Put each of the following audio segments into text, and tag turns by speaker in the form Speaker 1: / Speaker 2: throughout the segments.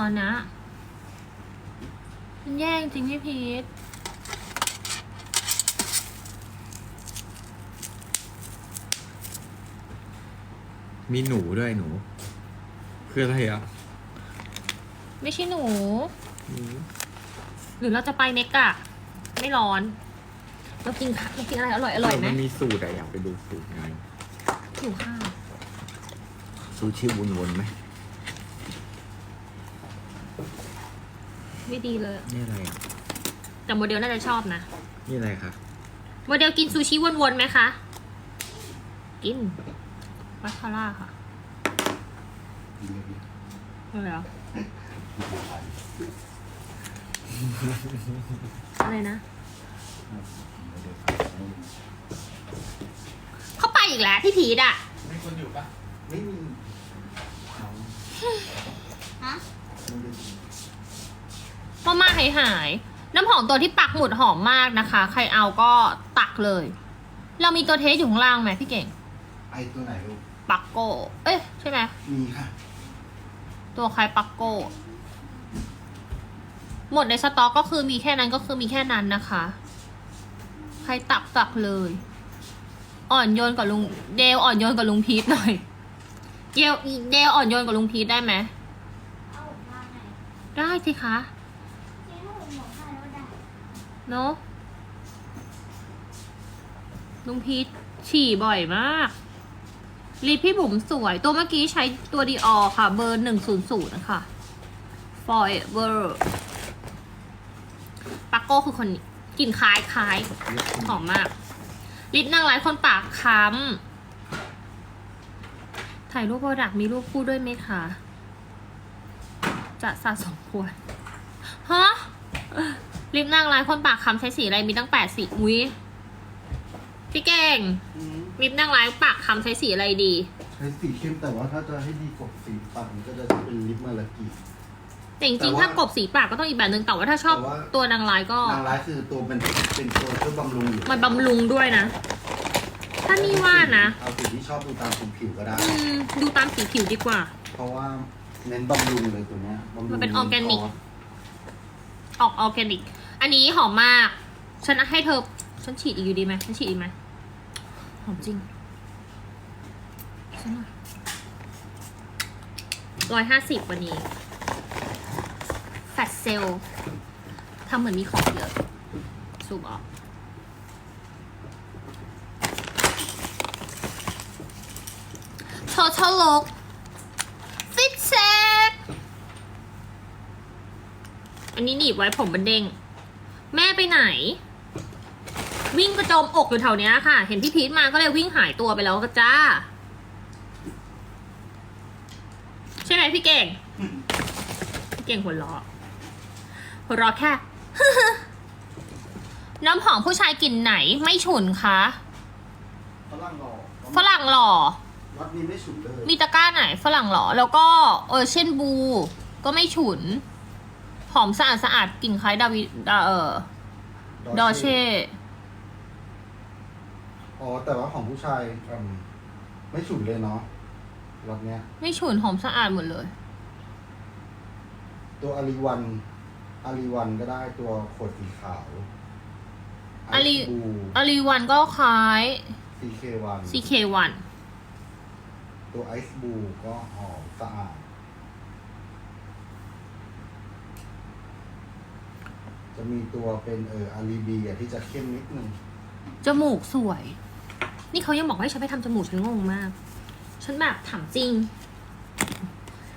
Speaker 1: ตอนนี้มันแย่จริงพี่พีท
Speaker 2: มีหนูด้วยหนู คืออะไรอะ
Speaker 1: ไม่ใช่หนู
Speaker 2: หนู
Speaker 1: หรือเราจะไปเมกะไม่ร้อน เรากินข้าวเรากินอะไรอร่อยอร่อยไหม
Speaker 2: มันมีสูตรอะอยากไปดูสูตรไง
Speaker 1: หิวข้าว
Speaker 2: ซูชิวนๆไหม
Speaker 1: ไม่ดีเลย
Speaker 2: นี่อะไรอะ
Speaker 1: แต่โมเดลน่าจะชอบนะ
Speaker 2: นี่อะไรคะ
Speaker 1: โมเดลกินซูชิวนๆไหมคะ กินมัสคาร่าค่ะอะไรเหรออะไรนะ เข้าไปอีกแล้วพี่พีดอะ
Speaker 3: มีคนอยู่ปะ
Speaker 4: ไม่มี
Speaker 1: ฮะ
Speaker 4: ไม่ได้
Speaker 1: มามาหายหายๆน้ำหอมตัวที่ปักหมุดหอมมากนะคะ ใครเอาก็ตักเลย เรามีตัวเทสอยู่ข้างล่างไหมพี่เก่ง
Speaker 4: ไอตัวไหนลูก
Speaker 1: ปักโก้เอ๊ะใช่ไหม
Speaker 4: มีค่ะ
Speaker 1: ตัวใครปักโก้หมดในสต็อกก็คือมีแค่นั้นก็คือมีแค่นั้นนะคะ ใครตักตักเลย อ่อนโยนกับลุงเดลอ่อนโยนกับลุงพีทหน่อย เดลเดลอ่อนโยนกับลุงพีทได้ไหม
Speaker 5: เอาออกมาไหน
Speaker 1: ได้สิคะ
Speaker 5: เจ๊หนูบอกให้แล้วได้
Speaker 1: เนาะลุงพีทฉี่บ่อยมากลิปพี่บุ๋มสวย ตัวเมื่อกี้ใช้ตัวดีออค่ะ เบอร์หนึ่งศูนย์ศูนย์นะคะ forever ปักโก้คือคนนี้กลิ่นคล้ายคล้ายหอมมาก ลิปนางร้ายคนปากค้ำถ่ายรูปโปรดักมีรูปคู่ด้วยไหมคะ จะสะสมควรฮะ ลิปนางร้ายคนปากคำใช้สีอะไรมีตั้งแปดสีอุ้ยพี่เก่งลิปนางร้ายปากคำใช้สีอะไรดี
Speaker 4: ใช้สีเข้มแต่ว่าถ้าจะให้ดีกว่าสีปากมันก็จะเป็นลิปมาลากี
Speaker 1: แต่จ
Speaker 4: แต่
Speaker 1: ริงๆ
Speaker 4: ว่า
Speaker 1: ถ้ากบสีปากก็ต้องอีกแบบนึงแต่ว่าถ้าชอบ
Speaker 4: แต่ว่า
Speaker 1: ตัวนางร้ายก็
Speaker 4: นางร้ายคือตัวเป็นเป็นตัวช่วยบำรุงอยู่
Speaker 1: มันบำรุงด้วยนะ ถ้านี่ว่านะ
Speaker 4: เอาสีที่ชอบดูตามผิวผิวก็ได้
Speaker 1: อืม ดูตามสีผิวดีกว่า
Speaker 4: เพราะว่าเน้นบำรุงเลยตัวเนี้ยบำรุง
Speaker 1: มันเป็นออร์แกนิก ออกออร์แกนิก อันนี้หอมมาก ฉันให้เธอ ฉันฉีดอีกอยู่ดีไหมฉันฉีดอีกไหมหอมจริงร้อยห้าสิบวันนี้แฟตเซลทำเหมือนมีของเยอะซูมออก Total look fit check อันนี้หนีบไว้ผมมันเด้ง แม่ไปไหน วิ่งกระโจมอกอยู่แถวเนี้ยค่ะ เห็นพี่พีทมาก็เลยวิ่งหายตัวไปแล้วก็จ้า ใช่ไหมพี่เก่ง พี่เก่งหัวเราะหัวเราะแค่ น้ำหอมผู้ชายกลิ่นไหนไม่ฉุนคะ
Speaker 4: ฝรั่งหล่อ
Speaker 1: ฝรั่งหล่อ
Speaker 4: วัดนี้ไม่ฉุนเลย
Speaker 1: มีตะกร้าไหนฝรั่งหรอ แล้วก็เออเช่นบู ก็ไม่ฉุน หอมสะอาดสะอาดกลิ่นคล้ายดาวิดาเออดอเช่
Speaker 4: อ๋อ แต่ว่าของผู้ชายอืมไม่ฉุนเลยเนาะรถเนี้ย
Speaker 1: ไม่ฉุนหอมสะอาดหมดเลย
Speaker 4: ตัวอารีวันอารีวันก็ได้ตัวขวดสีขาว
Speaker 1: อารี
Speaker 4: บู
Speaker 1: อารีวันก็คล้าย
Speaker 4: ซีเควัน
Speaker 1: CK1
Speaker 4: ตัวไอซ์บูก็หอมสะอาด จะมีตัวเป็นเอออารีบีอะที่จะเข้มนิดนึง
Speaker 1: จมูกสวย นี่เขายังบอกให้ฉันไปทำจมูกฉันงงมาก ฉันแบบถามจริง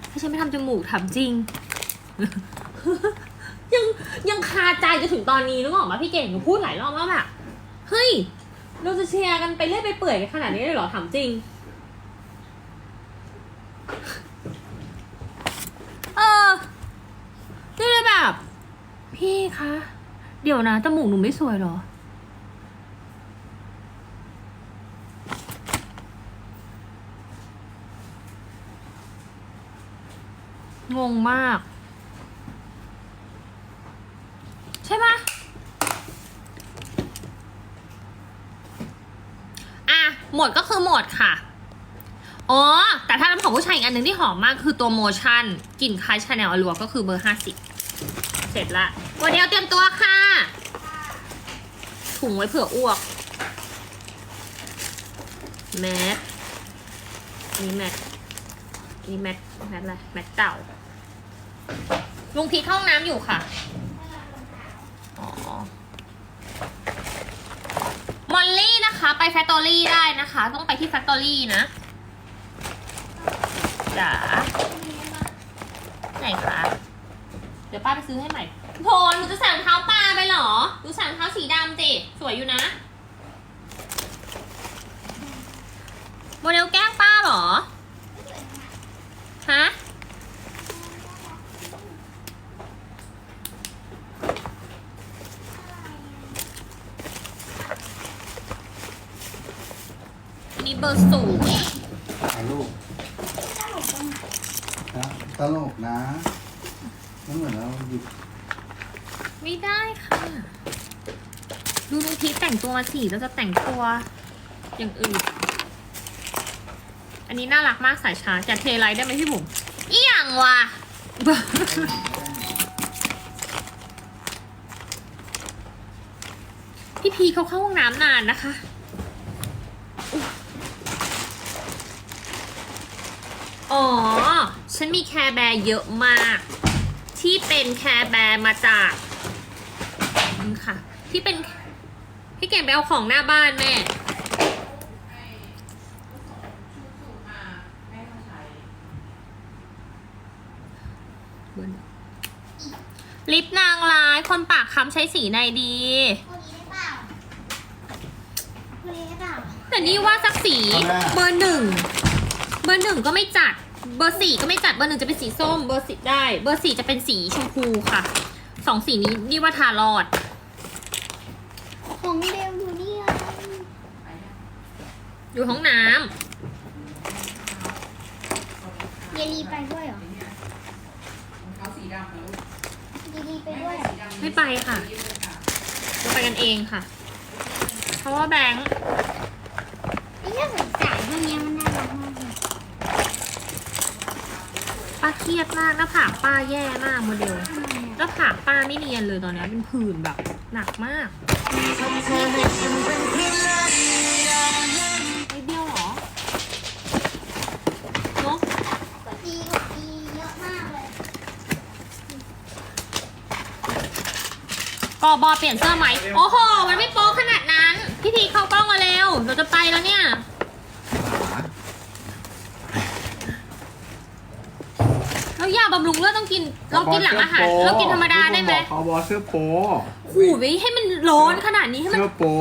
Speaker 1: ให้ฉันไปทำจมูกถามจริง ยังยังคาใจจนถึงตอนนี้นึกออกมาพี่เก่งหนูพูดหลายรอบแล้วแบบเฮ้ยเราจะเชียร์กันไปเรื่อยไปเปื่อยกันขนาดนี้เลยเหรอถามจริง เออนี่เลยแบบ พี่คะ เดี๋ยวนะจมูกหนูไม่สวยหรอ งงมาก ใช่ปะอะ หมดก็คือหมดค่ะอ๋อ แต่ถ้าน้ำหอมผู้ชายอีกอันหนึ่งที่หอมมากคือตัวโมชั่นกลิ่นคล้ายชาแนลอลัวก็คือเบอร์ห้าสิบ เสร็จละโมเดลเตรียมตัวค่ะ ถุงไว้เผื่ออ้วก แมสอันนี่แมสอันนี่แมสแมสอะไรแมสเก่า ลุงพีทเข้าห้องน้ำอยู่ค่ะอ๋อมอลลี่นะคะ ไปแฟคทอรี่ได้นะคะ ต้องไปที่แฟคทอรี่นะจ๋าไหนคะ ดี๋ยวป้าไปซื้อให้ใหม่โพลหนูจะใส่รองเท้าปลาไปเหรอหนูใส่รองเท้าสีดำสิสวยอยู่นะ โมเดลแกล้งป้าเหรอ ฮะมีเบอร์สูง
Speaker 4: ถ่ายรูปนะตลกนะ ไม่เหมือนเราหยิบ
Speaker 1: ไม่ได้ค่ะ ดูลุงพีชแต่งตัวมาสิเราจะแต่งตัวอย่างอื่น อันนี้น่ารักมากสายชาร์จจะเทไลท์ได้ไหมพี่บุ๋มอีหยังวะ พี่พีเขาเข้าห้องน้ำนานนะคะอ๋อ ฉันมีแคร์แบร์เยอะมาก ที่เป็นแคร์แบร์มาจากนี่ค่ะ ที่เป็นพี่เก่งไปเอาของหน้าบ้านแม่ลิปนางร้าย คนปากคำใช้สีในดี
Speaker 5: คนนี้ได้เปล่าคนนี้ได้เปล่า
Speaker 1: แต่นี่ว่าสักสีเบอร์หนึ่ง เบอร์หนึ่งก็ไม่จัด เบอร์สี่ก็ไม่จัดเบอร์หนึ่งจะเป็นสีส้ม เบอร์สิได้ เบอร์สี่จะเป็นสีชมพูค่ะสองสีนี้นี่ว่าทารอด
Speaker 5: ของเดวอยู่นี่ไง
Speaker 1: อยู่ห้องน้
Speaker 5: เยลีไปด้วยเหรอ
Speaker 3: เขาสีดำนะลูก
Speaker 5: เยลีไปด้วยเหรอำ
Speaker 1: ไม่ไปค่ะเราไปกันเองค่ะ เพราะว่าแบงค์
Speaker 5: ไอ้เรื่องสงสารพวกเนี้ยมันน่ารักมากเลย
Speaker 1: ป้าเครียดมากหน้าผากป้าแย่มากโมเดลหน้าผากป้าไม่เนียนเลยตอนนี้เป็นผื่นแบบหนักมากไอเดียวเหรอเนอะ
Speaker 5: กดดีกดดีเยอะมากเลย
Speaker 1: กอบอเปลี่ยนเสื้อไหม โอ้โห มันไม่โป๊ขนาดนั้น พี่ทีเข้ากล้องมาเร็วเราจะไปแล้วเนี่ย เราอยาก บำรุงเลือดต้องกินเรากินหลังอาหารเรากินธรรมดาได้ไหม
Speaker 2: เขาบอกเสื้อโป๊
Speaker 1: ขู่ไว้ให้มันร้อนขนาดนี้ให้มัน
Speaker 2: เสื้อโป๊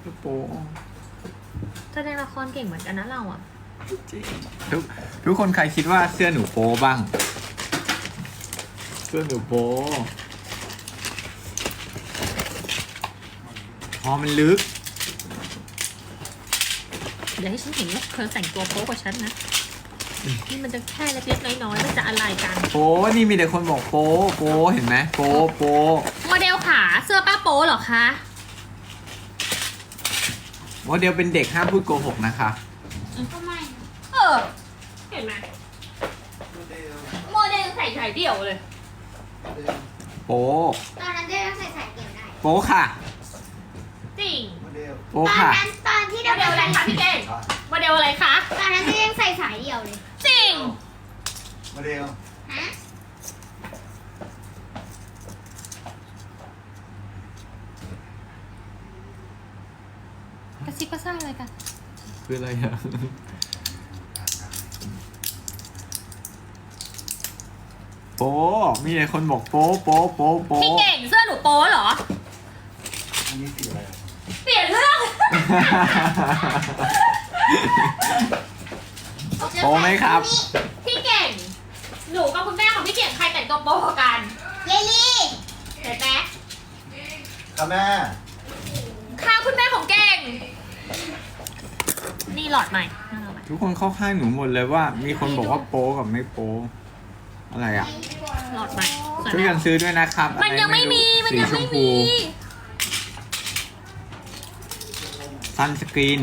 Speaker 2: เสื้อโป๊
Speaker 1: แสดงละครเก่งเหมือนกันนะเราอะ
Speaker 2: ทุกทุกคนใครคิดว่าเสื้อหนูโป๊บ้าง เสื้อหนูโป๊พอมันลึก
Speaker 1: เดี๋ยวให้ฉันเห็นว่าเธอแต่งตัวโป๊กว่าฉันนะ นี่มันจะแค่เล็กๆน้อยๆมันจะอะไรกัน
Speaker 2: โป๊นี่มีแต่คนบอกโป๊โป๊เห็นไหมโป๊โป๊
Speaker 1: โมเดลขาเสื้อป้าโป๊เหรอคะ
Speaker 2: โมเดลเป็นเด็กห้ามพูดโกหกนะคะ
Speaker 5: ก็ไม่นะ
Speaker 1: เออ เห็นไหมโมเดลใส่สายเดี่ยวเลย
Speaker 2: โป๊
Speaker 5: ตอนนั้นเดวใส่สายเดี่ยวได้
Speaker 2: โป๊ค่ะ
Speaker 1: จริง
Speaker 4: โมเดล
Speaker 2: โป๊
Speaker 5: ตอน
Speaker 2: ค่ะ
Speaker 5: นั้นตอนที่
Speaker 1: โม
Speaker 5: เดว
Speaker 1: เดลอะไรคะพี่เก่งโมเดลอะไรคะ
Speaker 5: ตอนนั้นเดวยังใส่สายเดี่ยวเลย
Speaker 1: จริง
Speaker 4: โมเดล
Speaker 5: ฮะ
Speaker 1: กระซิบกระซ่าอะไรกัน
Speaker 2: คืออะไรอะโป๊มีแต่คนบอกโป๊โป๊โป๊โป๊
Speaker 1: พี่เก่งเสื้อหนูโป๊เหรอ
Speaker 4: อันนี้สีอะไรอะ
Speaker 1: เปลี่ยนเรื่อง
Speaker 2: โป๊ไหมครับ
Speaker 1: พี่เก่ง หนูกับคุณแม่ของพี่เก่งใครแต่งตัวโป๊กว่ากัน
Speaker 5: เยลี
Speaker 1: เห็นไหม
Speaker 4: ค่ะแม่
Speaker 1: ข้างคุณแม่ของเก่ง นี่หลอดใหม่นั่นหลอดใหม่
Speaker 2: ทุกคนเข้าข้างหนูหมดเลยว่า มีคนบอกว่าโป๊กับไม่โป๊อะไรอะ
Speaker 1: หลอดใหม่สวย
Speaker 2: ช่วย
Speaker 1: ไหม
Speaker 2: กันซื้อด้วยนะครับ
Speaker 1: มันยังไม่มี มันยังไม่มี
Speaker 2: ซันสกรีน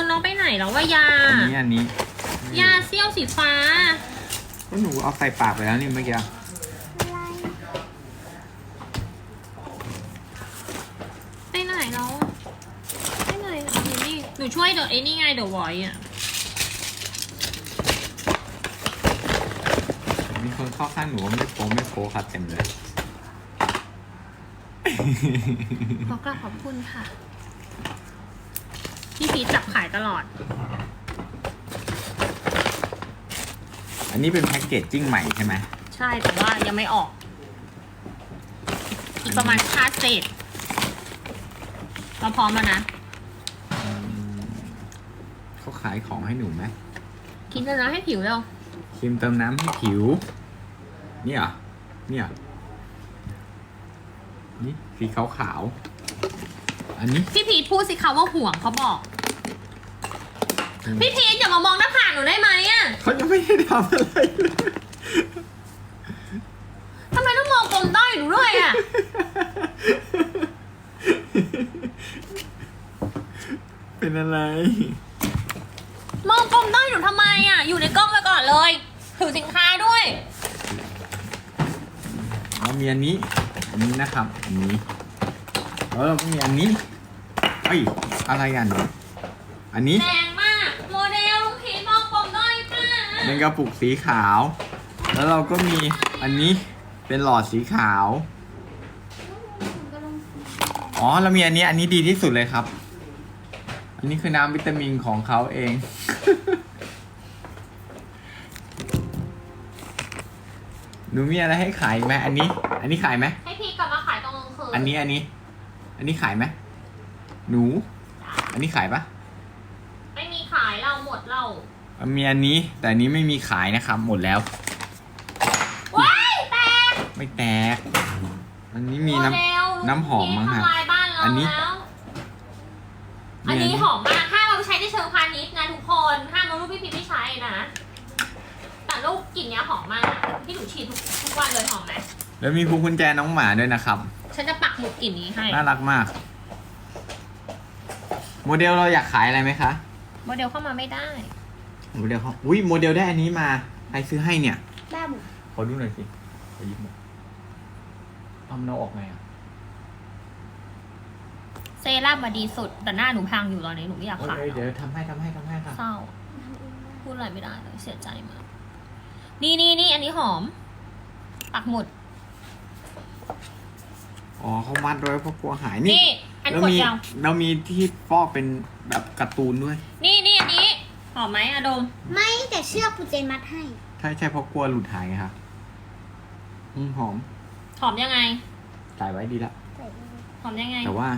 Speaker 1: ไหนแล้วว่ายา
Speaker 2: อันนี้อันนี้
Speaker 1: ยาเซี่ยวสีฟ้า
Speaker 2: ก็หนูเอาใส่ปากไปแล้วนี่เมื่อกี้
Speaker 5: อะไร
Speaker 1: ไปไหนแล้วไปไหนเอาอยู่นี่หนูช่วยเดี๋ยวไอ้นี่ไงเดี๋ยววอยอะ
Speaker 2: มีคนเข้าข้างหนูว่าไม่โป๊ไม่โป๊ครับเต็มเลย
Speaker 1: ขอกราบขอบคุณค่ะ พี่พีชจับขายตลอด
Speaker 2: อันนี้เป็นแพ็กเกจจิ้งใหม่ใช่ไหม
Speaker 1: ใช่แต่ว่ายังไม่ออกอีกประมาณค่าเศษเราพร้อมแล้วนะ
Speaker 2: อืมเขาขายของให้หนูไหม
Speaker 1: กินแล้วนะให้ผิวเร็ว
Speaker 2: ครีมเติมน้ำให้ผิวนี่เหรอนี่เหรอนี่สีขาวขาวๆ อันนี้
Speaker 1: พี่พีชพูดสิคะว่าห่วงเขาบอก พี่พีชอย่ามามองหน้าผากหนูได้ไหมอะ
Speaker 2: เขายังไม่ได้ทำอะไรเลย
Speaker 1: ทำไมต้องมองกลมด้อยหนูด้วยอะ
Speaker 2: เป็นอะไร
Speaker 1: มองกลมด้อยหนูทำไมอะ อยู่ในกล้องไปก่อนเลยถือสินค้าด้วย
Speaker 2: เรามีอันนี้อันนี้นะครับอันนี้ แล้วเราก็มีอันนี้เอ้ยอะไรกันอันนี้
Speaker 1: แรงมาก โมเดลลุงพีชมองกลมด้อยมาก
Speaker 2: เป็นกระปุกสีขาว แล้วเราก็มีอันนี้เป็นหลอดสีขาว
Speaker 5: ก็ลง
Speaker 2: อ๋อเรามีอันนี้อันนี้ดีที่สุดเลยครับ อันนี้คือน้ำวิตามินของเขาเอง หนูมีอะไรให้ขายอีกไหมอันนี้ อันนี้ขายไหม
Speaker 1: ให้พีชกลับมาขายตรงกลางคืน
Speaker 2: อันนี้อันนี้ อันนี้ขายไหมหนู อันนี้ขายปะ
Speaker 1: ไม่มีขายเราหมดเรา
Speaker 2: มันมีอันนี้ แต่อันนี้ไม่มีขายนะครับ หมดแล้ว
Speaker 1: ว้ายแตก
Speaker 2: ไม่แตกอันนี้มี
Speaker 1: โม
Speaker 2: น้
Speaker 1: เดล
Speaker 2: น้ำหอมมั้งฮะ
Speaker 1: ทำลายบ้านเรา
Speaker 2: อันนี้
Speaker 1: แล้วำอันนี้
Speaker 2: มี
Speaker 1: หอมมากห้ามเอาไปใช้ในเชิงพาณิชย์นะทุกคนห้ามเอารูปพี่พีชไม่ใช้นะ แต่ลูกกลิ่นเนี้ยหอมมากที่หนูฉีดทุกทุกวันเลยหอมไหม
Speaker 2: แล้วมีพวงกุญแจน้องหมาด้วยนะครับ
Speaker 1: ฉันจะปักหมุดกลิ่นนี้ให้
Speaker 2: น่ารักมาก โมเดลเราอยากขายอะไรไหมคะ
Speaker 1: โมเดลเข้ามาไม่ได้
Speaker 2: โมเดลเขาอุ้ยโมเดลได้อันนี้มาใครซื้อให้เนี่ย
Speaker 5: บ้าบุ
Speaker 2: ขอดูหน่อยสิขอยิบหน่อยเอามันเอาออกไงอะ
Speaker 1: เซรั่มมาดีสุด แต่หน้าหนูพังอยู่ตอนนี้หนูไม่อยาก
Speaker 2: เอ้
Speaker 1: ขาย
Speaker 2: ยเดี๋ยวทำให้ทำให้ทำให้ค่ะ
Speaker 1: เศร้า พูดอะไรไม่ได้เลยเสียใจมาก นี่นี่นี่อันนี้หอม ปักหมุด
Speaker 2: อ๋อเขามัดไว้เพราะกลัวหายนี่
Speaker 1: นี่ อัน
Speaker 2: เรา
Speaker 1: ขวด
Speaker 2: มี
Speaker 1: ยาว
Speaker 2: เรามีที่ฟอกเป็นแบบการ์ตูนด้วย
Speaker 1: นี่นี่อันนี้หอมไหมอะดม
Speaker 5: ไม่แต่เชือกปูเจนมัดให้
Speaker 2: ใช่ใช่เพราะกลัวหลุดหายไงครับอืมหอม
Speaker 1: หอมยังไง
Speaker 2: จ่ายไว้ดีละ
Speaker 5: ใส่เลย
Speaker 1: หอมยังไง
Speaker 2: แต่ว่า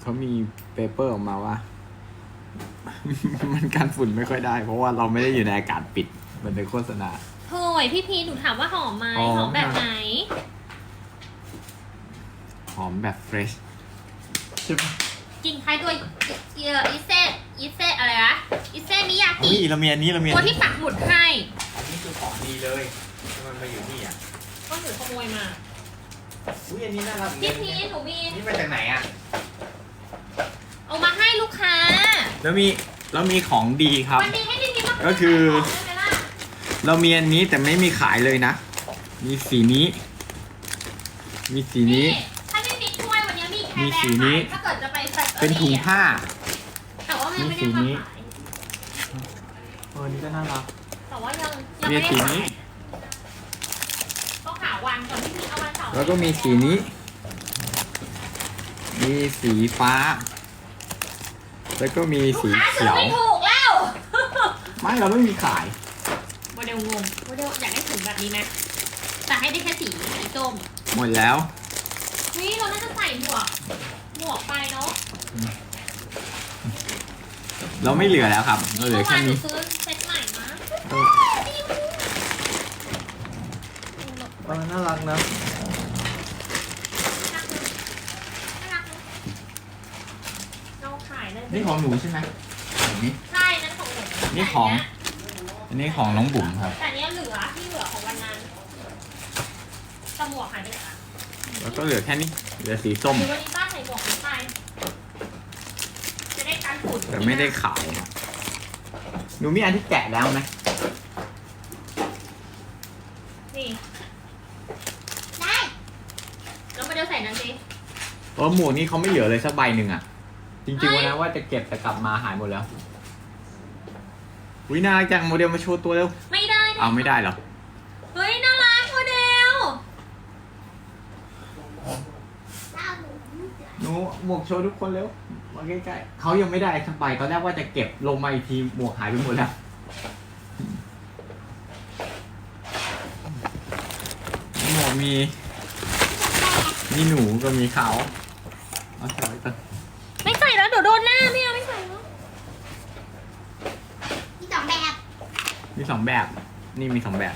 Speaker 2: เขามีเปเปอร์ออกมาว่า มันกันฝุ่นไม่ค่อยได้ เพราะว่าเราไม่ได้อยู่ในอากาศปิดเหมือนในโฆษณา
Speaker 1: เฮ้ยพี่พีหนูถามว่าหอมไหม
Speaker 2: อ๋อ
Speaker 1: หอมแบบไหน
Speaker 2: ห อมแบบเฟรชใช่ปะ
Speaker 1: กินคล้ายตัวเอียอิเซอิเซอะไรนะอิเซมิยา
Speaker 2: อุ้
Speaker 1: กิ
Speaker 2: ยเรามีอันนี้เรามีอัน
Speaker 1: ตัว
Speaker 2: นี้
Speaker 1: ที่ปักหมุดให้
Speaker 2: อันนี้คือของดีเลยทำไมมาอยู่นี่อะ
Speaker 1: ก็หนูขโมยมา
Speaker 2: อุ้ยอันนี้น่ารัก
Speaker 1: พี่พีหนูมี
Speaker 2: นี่มาจากไหนอะ
Speaker 1: เอามาให้ลูกค้า
Speaker 2: แล้วมีแล้วมีของดีครับ
Speaker 1: วันนี้ให้พี่พีมา
Speaker 2: ก็คือ
Speaker 1: ขายของได้ไหมล่ะ
Speaker 2: เรามีอันนี้แต่ไม่มีขายเลยนะ มีสีนี้ มีสีนี้
Speaker 1: ถ้าพี่พีช่วยวันนี้ มีแค่
Speaker 2: มี
Speaker 1: แบร
Speaker 2: สี
Speaker 1: นด์
Speaker 2: นี้
Speaker 1: ขายถ้าเกิดจะไปแฟคตอรี่
Speaker 2: เป็นถุงผ้า
Speaker 1: แต่ว่ามันยังไม่ได้
Speaker 2: มีสีนี้
Speaker 1: มาขาย
Speaker 2: เออนี่ก็น่ารัก
Speaker 1: แต่ว่ายังยัง
Speaker 2: มี
Speaker 1: ไม่ได้
Speaker 2: สี
Speaker 1: ขา
Speaker 2: นี้
Speaker 1: ยต้องหาวันก่อนพี่พีเอาวันเสาร์
Speaker 2: แล้วก็มีสีนี้ มีสีฟ้า แล้วก็มี
Speaker 1: ลูก
Speaker 2: สี
Speaker 1: ค้าซื้
Speaker 2: เขี
Speaker 1: อ
Speaker 2: ยว
Speaker 1: ไม่ถูกแล้ว
Speaker 2: ไม่เราไม่มีขาย
Speaker 1: โมเดลงงโมเดลอยากได้ถุงแบบนี้ไหมแต่ให้ได้แค่สีสีส้ม
Speaker 2: หมดแล้ว
Speaker 1: เฮ้ยเราน่าจะใส่หมวก หมวกไปเนาะ
Speaker 2: เราไม่เหลือแล้วครับเราเหลื
Speaker 1: เมื่
Speaker 2: อ
Speaker 1: อ
Speaker 2: แค่
Speaker 1: วานหนู
Speaker 2: นี้
Speaker 1: ซื้อเซ็ตใหม่มา
Speaker 2: เออเออน่ารักนะ
Speaker 1: น่ารักเนอะน่ารักเนอะเราขายเลย
Speaker 2: นี่ของหนูใช่ไหมอันนี้
Speaker 1: ใช่นั่นของหนู
Speaker 2: นี่ของ อันนี้ของน้องบุ๋มครับ
Speaker 1: แต่อันเนี้ยเหลือที่เหลือของวันนั้นแตหมวกหายไปไหนอะ
Speaker 2: แล้วก็เหลือแค่นี้เหลือสีส้ม
Speaker 1: หรือวันนี้ป้าใส่หมวกหรือไปจะได้กันฝุ่น
Speaker 2: แต่ไม่ได้ขายอะหนูมีอันที่แกะแล้วไหม
Speaker 1: นี่
Speaker 5: ได้
Speaker 1: แล้วมาเดี๋ยวใส่นั่นสิ
Speaker 2: เออหมวกนี้เขาไม่เหลือเลยสักใบหนึ่งอะ จริงๆวันนั้นว่าจะเก็บแต่กลับมาหายหมดแล้ววิน่ารักจังโมเดลมาโชว์ตัวเร็ว
Speaker 1: ไม่ได้นะ
Speaker 2: เอาไม่ได้เหรอ
Speaker 1: เฮ้ยน่ารักโมเดล
Speaker 5: เต้าหนู
Speaker 2: หนูหมวกโชว์ทุกคนเร็วมาใกล้ๆเขายังไม่ได้สักใบตอนแรกว่าจะเก็บลงมาอีกทีหมวกหายไปหมดแล้วหมวกมีมีหนูก็มีเขาเอาใส่ไว้ก่อน
Speaker 1: ไม่ใส่แล้วเดี๋ยวโดนหน้าไม่เอาไม่ใส่แล้ว
Speaker 5: มีสองแบบ
Speaker 2: มีสองแบบ นี่มีสองแบบ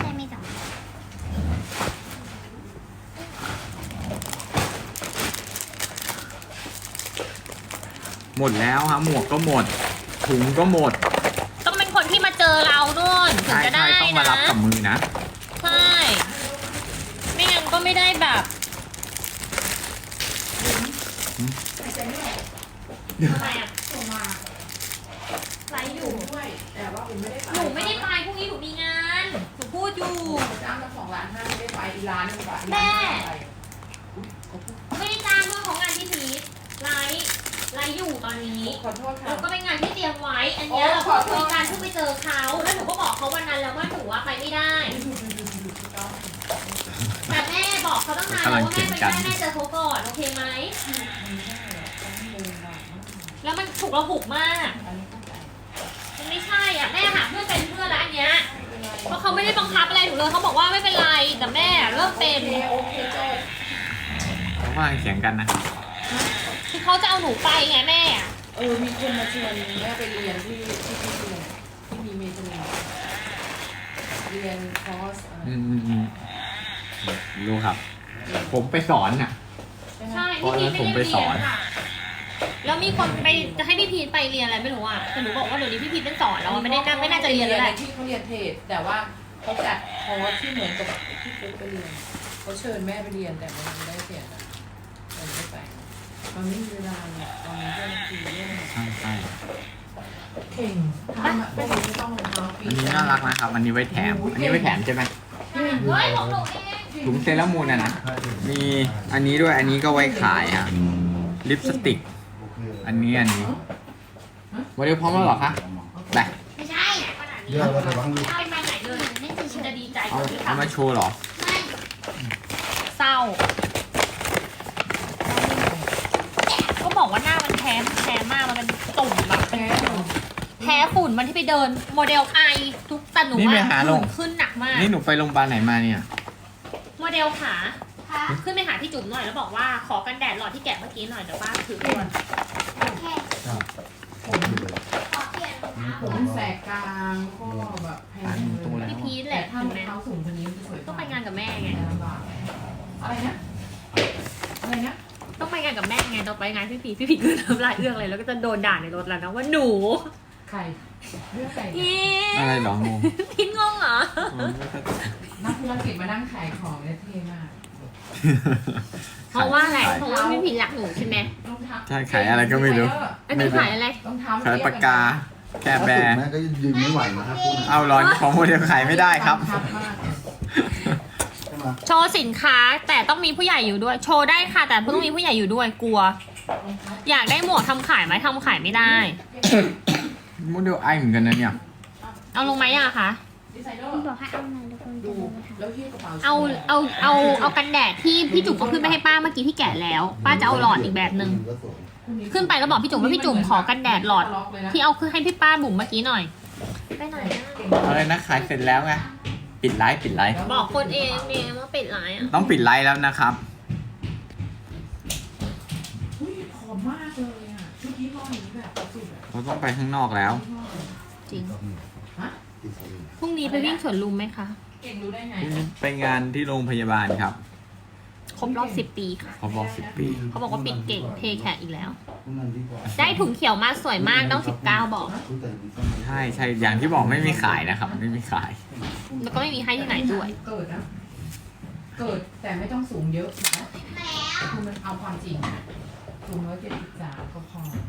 Speaker 5: ใช่มีสองแบบ
Speaker 2: หมดแล้วครับหมวกก็หมด ถุงก็หมด
Speaker 1: ต้องเป็นคนที่มาเจอเรานู่นถึง
Speaker 2: ใช่
Speaker 1: จะ
Speaker 2: ใช่
Speaker 1: ได้
Speaker 2: ต้องมา
Speaker 1: นะ
Speaker 2: รับกับมือนะ
Speaker 1: ใช่ไม่งั้นก็ไม่ได้แบบ
Speaker 3: ใส่ใจไม่ได้
Speaker 1: ทำไมอะ
Speaker 3: ส่งมา
Speaker 1: ไลฟ์อยู่
Speaker 3: ด้วยแต่ว่าผมไม่ได้ไป
Speaker 1: หนูไม่ได้ไปพรุ่งนี้หนูมีงานหนูพูดอยู่
Speaker 3: จ้างเจ้าของร้านห้างไม่ได้ไปอีร้านหนึงว่ะ
Speaker 1: แม่
Speaker 3: อีร้านหนึ่งไป
Speaker 1: ไม่ได้จ้างด้วยของงานที่พีทไลฟ์ ไลฟ์อยู่ตอนนี้
Speaker 3: ขอโทษค่ะ
Speaker 1: แล้วก็เป็นงานที่เตรียมไว้ อันเนี้ย
Speaker 3: โอ้
Speaker 1: เรา
Speaker 3: ข
Speaker 1: ก็
Speaker 3: อโท
Speaker 1: คุ
Speaker 3: ษ
Speaker 1: ยกันเพิ่งไปเจอเขาแล้วหนูก็บอกเขาวันนั้นแล้วว่าหนูว่าไปไม่ได้ แต่แม่บอกเขาตั้งนานแล้วว่าแม่ไปได้แม่เจอเขาก่อนโอเคไหม แล้วมันถูกระหุกมาก มันไม่ใช่อะแม่หาเพื่อนเป็นเพื่อนแล้วอันเนี้ย เพราะเขาไม่ได้บังคับอะไรหนูเลยเขาบอกว่าไม่เป็นไรแต่แม่เริ่มเป็น
Speaker 3: โอเคโอเคจบ
Speaker 2: เขากำลังเถียงกันนะ
Speaker 1: คือ เขาจะเอาหนูไปไงแม่
Speaker 3: เออ มีคนมาชวนแม่ไปเรียนที่ที่ที่เรียนที่มีเมทนีเรียนคอร์สอะไร
Speaker 2: อืมอืมอืมรู้ครับ ผมไปสอนน่ะ
Speaker 1: ใช่
Speaker 2: เพราะ
Speaker 1: พี่
Speaker 2: ฉะนั้น
Speaker 1: พีท
Speaker 2: ผม
Speaker 1: ไม่
Speaker 2: ไป
Speaker 1: ได้
Speaker 2: ส
Speaker 1: เรี
Speaker 2: อยน
Speaker 1: นค่ะแล้วมีคนไปจะให้พี่พีทไปเรียนอะไรไม่รู้อะแต่หนูบอกว่าเดี๋ยวนี้พี่พีทเป็นสอนแล้วอะไม่ได้น่าไม่น่าจะเรียนแล้วแหละ
Speaker 3: ที่เขาเรียนเทรดแต่ว่าเขาจัดคอร์สที่เหมือนกับที่ฟุ๊กไปเรียนเขาเชิญแม่ไปเรียนแต่มันไม่ได้เสียนะมันไม่ไป มันไม่มีเวลาเลยตอนนี้ก็คือเรื่อง
Speaker 2: ใช่ใช่
Speaker 3: เก่งทำอะพวกนี้ไม่ต้องรองเท้าฟรี
Speaker 2: อันนี้น่ารักนะครับ อันนี้ไว้แถม อันนี้ไว้แถมใช่ไหม
Speaker 1: เฮ้ยของหนูเอง
Speaker 2: ถุงเซรามูนอะนะ มีอันนี้ด้วย อันนี้ก็ไว้ขายอะลิปสติก
Speaker 4: โอเค
Speaker 2: อันนี้อันนี้โมเดลพร้อมแล้วเหรอคะไป
Speaker 5: ไม่ใช่
Speaker 1: ขนาดนี้
Speaker 4: เดี๋ยวเราจะวางดู
Speaker 1: เอาไปมาไหนเลย
Speaker 5: ไม่ใช่
Speaker 1: ฉันจะดีใจ
Speaker 2: เอา
Speaker 1: กับที่
Speaker 2: เอามา
Speaker 1: ทำ
Speaker 2: โชว์เหรอ
Speaker 5: ไม่
Speaker 1: เศร้า ก็บอกว่าหน้ามันแพ้แพ้มากมันเป็นตุ่มแบบ
Speaker 3: แพ้หนู
Speaker 1: แพ้ฝุ่นมันที่ไปเดิน โมเดลไอทุกแต่หนู
Speaker 2: นี่ไป
Speaker 1: ว่า
Speaker 2: หาลง
Speaker 1: ฝุ่นขึ้นหนักมาก
Speaker 2: นี่หนูไปโรงพยาบาลไหนมาเนี่ย
Speaker 1: โมเดลขา
Speaker 5: ค่ะ
Speaker 1: ขึ้นไปหาพี่จุ๋มหน่อยแล้วบอกว่าขอกันแดดหลอดที่แกะเมื่อกี้หน่อยเดี๋ยวป้าถือก่อน
Speaker 5: โอเค
Speaker 4: ครับ
Speaker 3: ผม
Speaker 5: ขอเปลี่ยนรองเท้า
Speaker 3: ผมแสกกลางก็แบบแพงเลย
Speaker 1: พี่พีทแห
Speaker 3: แต่
Speaker 1: ละ
Speaker 3: ถ้า
Speaker 1: เห็น
Speaker 3: รอง
Speaker 1: ไหม
Speaker 3: เท้าสูงกว่านี้มันจะสวย
Speaker 1: ต้องไปงานกับแม่ไง
Speaker 3: ลำบากอะไรนะ อะไรนะ
Speaker 1: ต้องไปงานกับแม่ไงต่อไปงานพี่พีทพี่พีทคือน้ำลายเอื้องเลยแล้วก็จะโดนด่าในรถแล้วนะว่าหนู
Speaker 3: ใครเรื่องใคร
Speaker 1: อี
Speaker 2: อะไรเหรองง
Speaker 1: พีทงงเหรอ
Speaker 3: นักธุรกิจมานั่งขายของเนี่ยเท่มาก
Speaker 1: เพราะว่าอะไรเพราะว่าพี่พีทรักหนูใช่ไหม
Speaker 3: รองเท้า
Speaker 2: ใช่ขายอะไรก็ไม่รู้
Speaker 1: อันนี้ขายอะไร
Speaker 3: รองเท้า
Speaker 2: ขายปากกาแค่
Speaker 4: ล่า
Speaker 2: แบ
Speaker 4: สุด
Speaker 2: ร์
Speaker 4: แม่ก็ยืมไม่ไหวนะครับพูดนะ
Speaker 2: เอาร้อนของโมเดลขายไม่ได้ครับ
Speaker 3: ทับมาก
Speaker 4: ใช่ไหม
Speaker 1: โชว์สินค้าแต่ต้องมีผู้ใหญ่อยู่ด้วย โชว์ได้ค่ะ แต่ต้องมีผู้ใหญ่อยู่ด้วยกลัว อยากได้หมวกทำขายไหมทำขายไม่ได้
Speaker 2: โมเดลไอเหมือนกันนะเนี่ย
Speaker 1: เอาลงไหมอะคะ
Speaker 3: ดีไซเนอ
Speaker 5: คุณ
Speaker 3: ร์
Speaker 5: บอกให้เอามาทุกคน
Speaker 3: ดู
Speaker 5: ดู
Speaker 3: แล้วที่กระเป๋า
Speaker 1: เอาเอาเอาเอากันแดดที่พี่จุ๋มก็ขึ้นไปให้ป้าเมื่อกี้ที่แกะแล้ว ป้าจะเอาหลอดอีกแบบหนึ่ง
Speaker 4: ก็สวย
Speaker 1: ขึ้นไปแล้วบอกพี่จุ๋มว่าพี่จุ๋มขอกันแดดหลอด ที่เอาคือให้พี่ป้าบุ๋มเมื่อกี้หน่อย ไปหน่อยนะ
Speaker 2: อะไรนะขายเสร็จแล้วไง ปิดไลฟ์ปิดไลฟ์
Speaker 1: บอกคนเองเนี่ยว่าปิดร้านอะ
Speaker 2: ต้องปิดไลฟ์แล้วนะครับ
Speaker 3: อุ้ยผอมมากเลยอะ ชุดยี่ห้อนี้แบบสุดอะ
Speaker 2: เราต้องไปข้างนอกแล้ว
Speaker 1: จริง
Speaker 3: ฮะ
Speaker 4: ติดสลิง
Speaker 1: พรุ่งนี้ไปวิ่งสวนลุมไหมคะ
Speaker 3: เก่งรู้ได้ไง
Speaker 2: ไปงานที่โรงพยาบาลครับ
Speaker 1: ครบรอบสิบปีค่ะ
Speaker 2: เขาบอกสิบปี
Speaker 1: เขาบอกว่าปิดเก่งเทแขกอีกแล้ว
Speaker 4: พวกนั้นดีกว่า
Speaker 1: ได้ถุงเขียวมาสวยมากต้องสิบเก้าบอก
Speaker 4: พูดแต่ดีกว่า
Speaker 2: ใช่ใช่อย่างที่บอกไม่มีขายนะครับ ไม่มีขาย
Speaker 1: แล้วก็ไม่มีให้ที่ไหนด้วย
Speaker 3: เกิดนะ เกิดแต่ไม่ต้องสูงเยอะนะ
Speaker 5: แล้ว
Speaker 3: คือมันเอาความจริงอะสูงร้อยเจ็ดสิบสามก็พอนะ